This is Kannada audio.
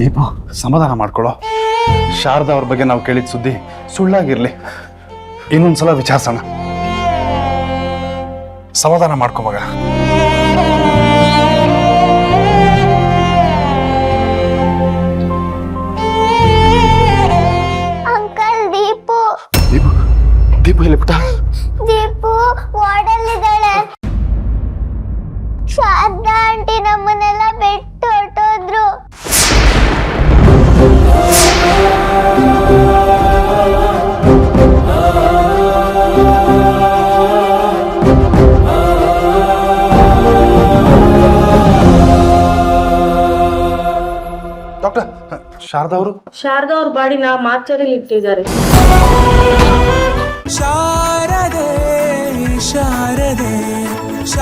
ದೀಪು ಸಮಾಧಾನ ಮಾಡ್ಕೊಳ್ಳೋ. ಶಾರದಾ ಅವ್ರ ಬಗ್ಗೆ ನಾವು ಕೇಳಿದ ಸುದ್ದಿ ಸುಳ್ಳಾಗಿರ್ಲಿ. ಇನ್ನೊಂದ್ಸಲ ವಿಚಾರಿಸೋಣ. ಸಮಾಧಾನ ಮಾಡ್ಕೊ ಮಗ. ಅಂಕಲ್ ದೀಪು. ದೀಪು ದೀಪು ಎಲ್ಲಿ ಪುಟ್ಟ? ದೀಪು. ಡಾಕ್ಟರ್ ಶಾರದಾ ಅವರು? ಶಾರದಾ ಅವ್ರ ಬಾಡಿನ ಮಾರ್ಚರಿಲಿ ಇಟ್ಟಿದ್ದಾರೆ. ಶಾರದೆ ಶಾರದೆ ಶಾರದೆ